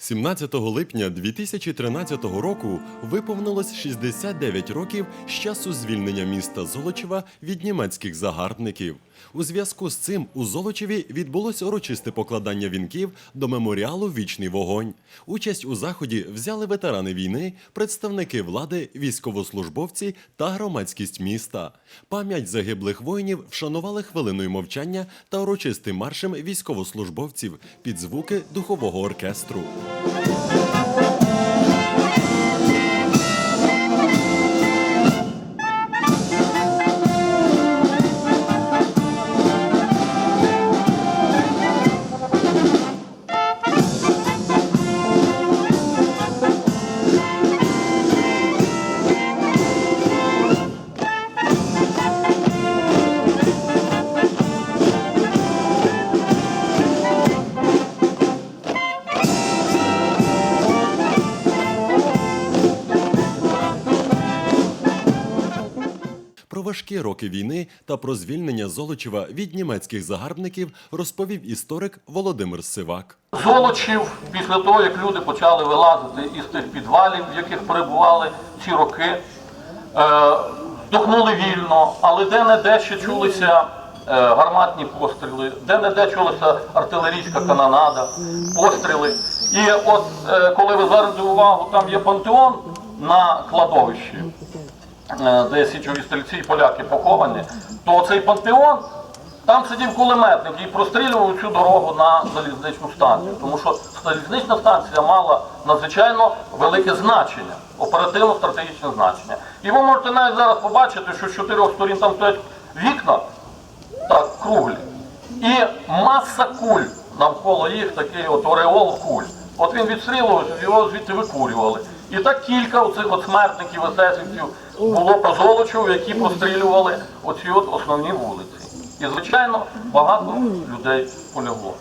17 липня 2013 року виповнилось 69 років з часу звільнення міста Золочева від німецьких загарбників. У зв'язку з цим у Золочеві відбулось урочисте покладання вінків до меморіалу Вічний вогонь. Участь у заході взяли ветерани війни, представники влади, військовослужбовці та громадськість міста. Пам'ять загиблих воїнів вшанували хвилиною мовчання та урочистим маршем військовослужбовців під звуки духового оркестру. Thank you. Про важкі роки війни та про звільнення Золочева від німецьких загарбників розповів історик Володимир Сивак. Золочів, після того, як люди почали вилазити із тих підвалів, в яких перебували ці роки, е, вдохнули вільно, але де-не-де ще чулися е, гарматні постріли, де-не-де чулася артилерійська канонада, постріли. І от е, коли ви звернете увагу, там є пантеон на кладовищі, е, де січові стрільці і поляки поховані, то цей пантеон там сидів кулеметник і прострілював цю дорогу на залізничну станцію, тому що залізнична станція мала надзвичайно велике значення, оперативно-стратегічне значення. І ви можете навіть зараз побачити, що з чотирьох сторін там стоять вікна, так, круглі, і маса куль навколо їх, такий от ореол куль. От він відстрілювався, його звідти викурювали. І так кілька оцих от смертників, есесівців було по золочу, які пострілювали оці от основні вулиці. І, звичайно, багато людей полягло.